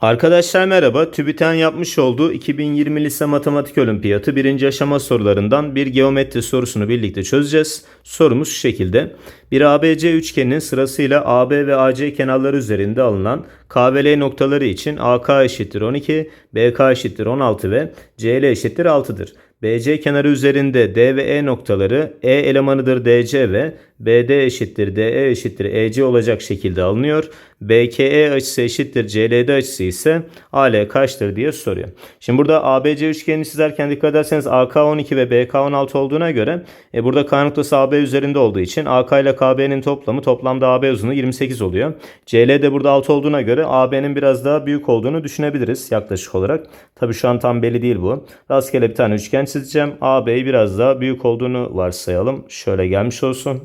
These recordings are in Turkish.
Arkadaşlar merhaba. TÜBİTAK'ın yapmış olduğu 2020 Lise Matematik Olimpiyatı birinci aşama sorularından bir geometri sorusunu birlikte çözeceğiz. Sorumuz şu şekilde. Bir ABC üçgeninin sırasıyla AB ve AC kenarları üzerinde alınan K ve L noktaları için AK eşittir 12, BK eşittir 16 ve CL eşittir 6'dır. BC kenarı üzerinde D ve E noktaları E elemanıdır DC ve BD eşittir DE eşittir EC olacak şekilde alınıyor. BKE açısı eşittir CLD açısı ise AL kaçtır diye soruyor. Şimdi burada ABC üçgenini çizerken dikkat ederseniz AK 12 ve BK 16 olduğuna göre e, burada K noktası AB üzerinde olduğu için AK ile KB'nin toplamı toplamda AB uzunluğu 28 oluyor. CL de burada 6 olduğuna göre AB'nin biraz daha büyük olduğunu düşünebiliriz yaklaşık olarak. Tabi şu an tam belli değil bu. Rastgele bir tane üçgen çizeceğim. AB'yi biraz daha büyük olduğunu varsayalım. Şöyle gelmiş olsun.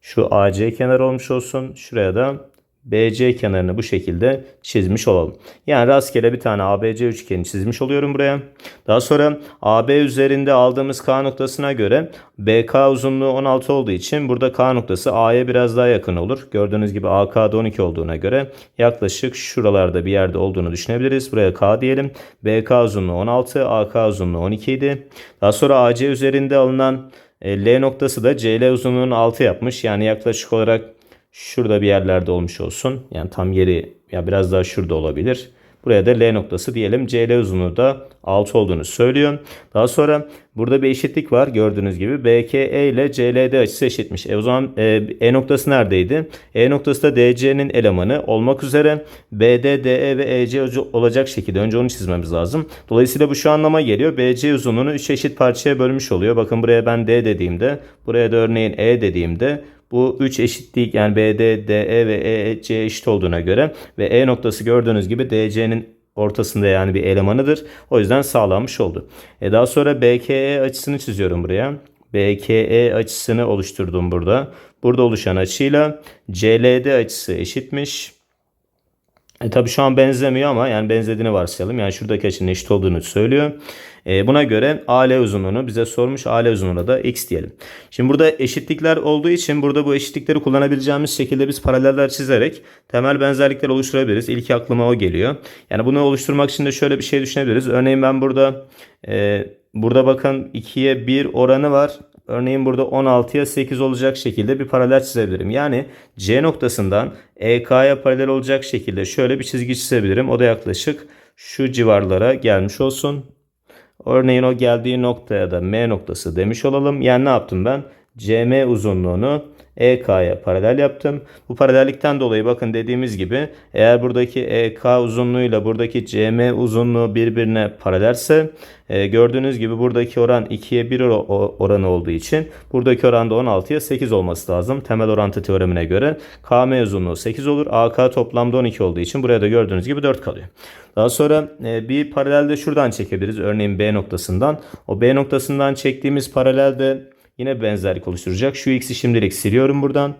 Şu AC kenar olmuş olsun. Şuraya da BC kenarını bu şekilde çizmiş olalım. Yani rastgele bir tane ABC üçgeni çizmiş oluyorum buraya. Daha sonra AB üzerinde aldığımız K noktasına göre BK uzunluğu 16 olduğu için burada K noktası A'ya biraz daha yakın olur. Gördüğünüz gibi AK'da 12 olduğuna göre yaklaşık şuralarda bir yerde olduğunu düşünebiliriz. Buraya K diyelim. BK uzunluğu 16, AK uzunluğu 12 idi. Daha sonra AC üzerinde alınan e, L noktası da CL uzunluğunu 6 yapmış. Yani yaklaşık olarak şurada bir yerlerde olmuş olsun. Yani tam yeri ya biraz daha şurada olabilir. Buraya da L noktası diyelim. CL uzunluğu da 6 olduğunu söylüyor. Daha sonra burada bir eşitlik var. Gördüğünüz gibi BKE ile CLD açısı eşitmiş. E o zaman e, E noktası neredeydi? E noktası da DC'nin elemanı olmak üzere BD, DE ve EC olacak şekilde önce onu çizmemiz lazım. Dolayısıyla bu şu anlama geliyor. BC uzunluğunu 3 eşit parçaya bölmüş oluyor. Bakın buraya ben D dediğimde, buraya da örneğin E dediğimde bu 3 eşitlik yani BD, DE ve EC eşit olduğuna göre ve E noktası gördüğünüz gibi DC'nin ortasında yani bir elemanıdır. O yüzden sağlanmış oldu. E daha sonra BKE açısını çiziyorum buraya. BKE açısını oluşturdum burada. Burada oluşan açıyla CLD açısı eşitmiş. E tabi şu an benzemiyor ama yani benzediğini varsayalım. Yani şuradaki açının eşit olduğunu söylüyor. E, buna göre AL uzunluğunu bize sormuş. AL uzunluğuna da x diyelim. Şimdi burada eşitlikler olduğu için burada bu eşitlikleri kullanabileceğimiz şekilde biz paraleller çizerek temel benzerlikler oluşturabiliriz. İlk aklıma o geliyor. Yani bunu oluşturmak için de şöyle bir şey düşünebiliriz. Örneğin ben burada e, burada bakın 2'ye 1 oranı var. Örneğin burada 16'ya 8 olacak şekilde bir paralel çizebilirim. Yani C noktasından EK'ya paralel olacak şekilde şöyle bir çizgi çizebilirim. O da yaklaşık şu civarlara gelmiş olsun. Örneğin o geldiği noktaya da M noktası demiş olalım. Yani ne yaptım ben? CM uzunluğunu EK'ya paralel yaptım. Bu paralellikten dolayı bakın dediğimiz gibi eğer buradaki EK uzunluğuyla buradaki CM uzunluğu birbirine paralelse e, gördüğünüz gibi buradaki oran 2'ye 1 oranı olduğu için buradaki oran da 16'ya 8 olması lazım. Temel orantı teoremine göre KM uzunluğu 8 olur. AK toplamda 12 olduğu için buraya da gördüğünüz gibi 4 kalıyor. Daha sonra e, bir paralelde şuradan çekebiliriz. Örneğin B noktasından. O B noktasından çektiğimiz paralelde Yine benzerlik oluşturacak. Şu x'i şimdilik siliyorum buradan.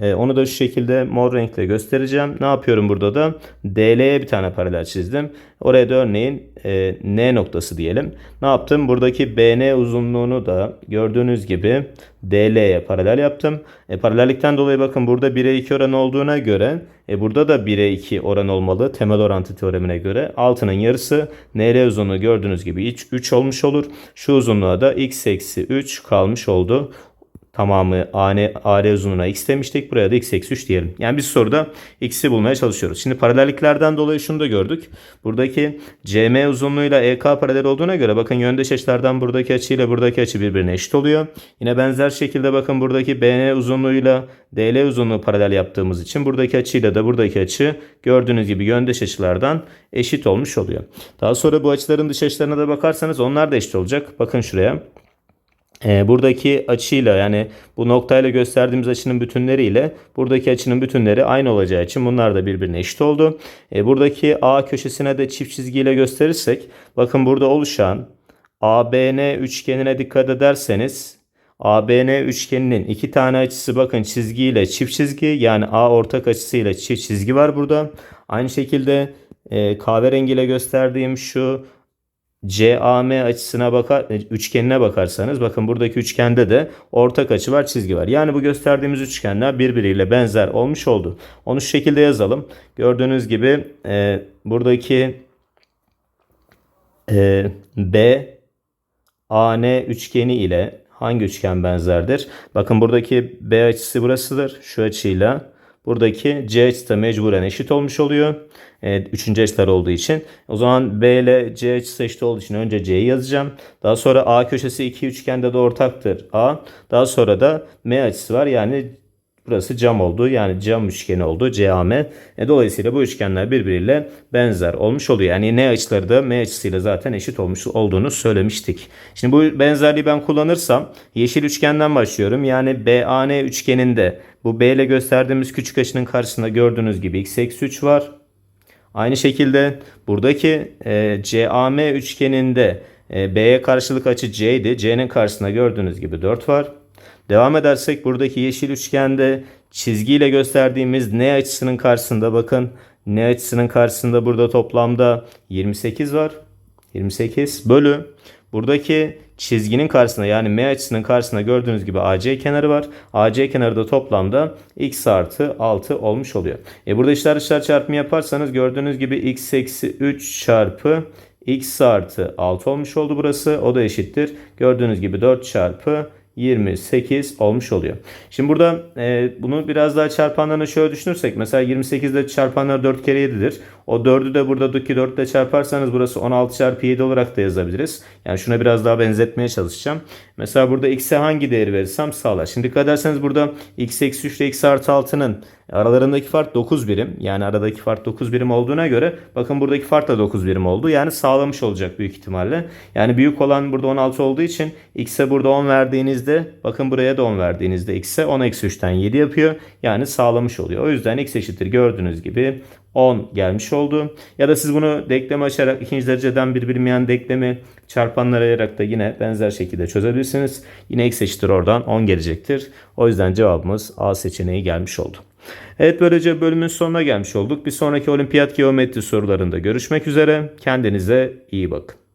Ee, onu da şu şekilde mor renkle göstereceğim. Ne yapıyorum burada da? DL'ye bir tane paralel çizdim. Oraya da örneğin e, N noktası diyelim. Ne yaptım? Buradaki BN uzunluğunu da gördüğünüz gibi DL'ye paralel yaptım. E, paralellikten dolayı bakın burada 1'e 2 oran olduğuna göre e, burada da 1'e 2 oran olmalı. Temel orantı teoremine göre. Altının yarısı NL uzunluğu gördüğünüz gibi 3, 3 olmuş olur. Şu uzunluğa da x eksi 3 kalmış oldu tamamı AN, AR uzunluğuna x demiştik. Buraya da x eksi 3 diyelim. Yani biz soruda x'i bulmaya çalışıyoruz. Şimdi paralelliklerden dolayı şunu da gördük. Buradaki CM uzunluğuyla EK paralel olduğuna göre bakın yöndeş açılardan buradaki açıyla buradaki açı birbirine eşit oluyor. Yine benzer şekilde bakın buradaki BN uzunluğuyla DL uzunluğu paralel yaptığımız için buradaki açıyla da buradaki açı gördüğünüz gibi yöndeş açılardan eşit olmuş oluyor. Daha sonra bu açıların dış açılarına da bakarsanız onlar da eşit olacak. Bakın şuraya. E, buradaki açıyla yani bu noktayla gösterdiğimiz açının bütünleriyle buradaki açının bütünleri aynı olacağı için bunlar da birbirine eşit oldu. E, buradaki A köşesine de çift çizgiyle gösterirsek bakın burada oluşan ABN üçgenine dikkat ederseniz ABN üçgeninin iki tane açısı bakın çizgiyle çift çizgi yani A ortak açısıyla çift çizgi var burada. Aynı şekilde e, kahverengiyle gösterdiğim şu CAM açısına bakar, e, üçgenine bakarsanız bakın buradaki üçgende de ortak açı var, çizgi var. Yani bu gösterdiğimiz üçgenler birbiriyle benzer olmuş oldu. Onu şu şekilde yazalım. Gördüğünüz gibi e, buradaki e, B AN üçgeni ile hangi üçgen benzerdir? Bakın buradaki B açısı burasıdır. Şu açıyla buradaki C açısı mecburen eşit olmuş oluyor. E, üçüncü açılar olduğu için. O zaman B ile C açısı eşit olduğu için önce C'yi yazacağım. Daha sonra A köşesi iki üçgende de ortaktır A. Daha sonra da M açısı var. Yani Burası cam oldu. Yani cam üçgeni oldu. CAM. E, dolayısıyla bu üçgenler birbiriyle benzer olmuş oluyor. Yani N açıları da M açısıyla zaten eşit olmuş olduğunu söylemiştik. Şimdi bu benzerliği ben kullanırsam yeşil üçgenden başlıyorum. Yani BAN üçgeninde bu B ile gösterdiğimiz küçük açının karşısında gördüğünüz gibi x eksi 3 var. Aynı şekilde buradaki e, CAM üçgeninde e, B'ye karşılık açı C'ydi. C'nin karşısında gördüğünüz gibi 4 var. Devam edersek buradaki yeşil üçgende çizgiyle gösterdiğimiz N açısının karşısında bakın N açısının karşısında burada toplamda 28 var. 28 bölü buradaki çizginin karşısında yani M açısının karşısında gördüğünüz gibi AC kenarı var. AC kenarı da toplamda x artı 6 olmuş oluyor. E burada işler dışlar çarpımı yaparsanız gördüğünüz gibi x eksi 3 çarpı x artı 6 olmuş oldu burası. O da eşittir. Gördüğünüz gibi 4 çarpı 28 olmuş oluyor. Şimdi burada e, bunu biraz daha çarpanlarına şöyle düşünürsek mesela 28'de çarpanlar 4 kere 7'dir. O 4'ü de buradaki 4 ile çarparsanız burası 16 çarpı 7 olarak da yazabiliriz. Yani şuna biraz daha benzetmeye çalışacağım. Mesela burada x'e hangi değeri verirsem sağlar. Şimdi dikkat ederseniz burada x eksi 3 ile x artı 6'nın aralarındaki fark 9 birim. Yani aradaki fark 9 birim olduğuna göre bakın buradaki fark da 9 birim oldu. Yani sağlamış olacak büyük ihtimalle. Yani büyük olan burada 16 olduğu için x'e burada 10 verdiğinizde bakın buraya da 10 verdiğinizde x'e 10 eksi 3'ten 7 yapıyor. Yani sağlamış oluyor. O yüzden x eşittir gördüğünüz gibi 10 gelmiş oldu. Ya da siz bunu denkleme açarak ikinci dereceden bir bilinmeyen denklemi çarpanlara ayarak da yine benzer şekilde çözebilirsiniz. Yine x eşittir oradan 10 gelecektir. O yüzden cevabımız A seçeneği gelmiş oldu. Evet böylece bölümün sonuna gelmiş olduk. Bir sonraki olimpiyat geometri sorularında görüşmek üzere. Kendinize iyi bakın.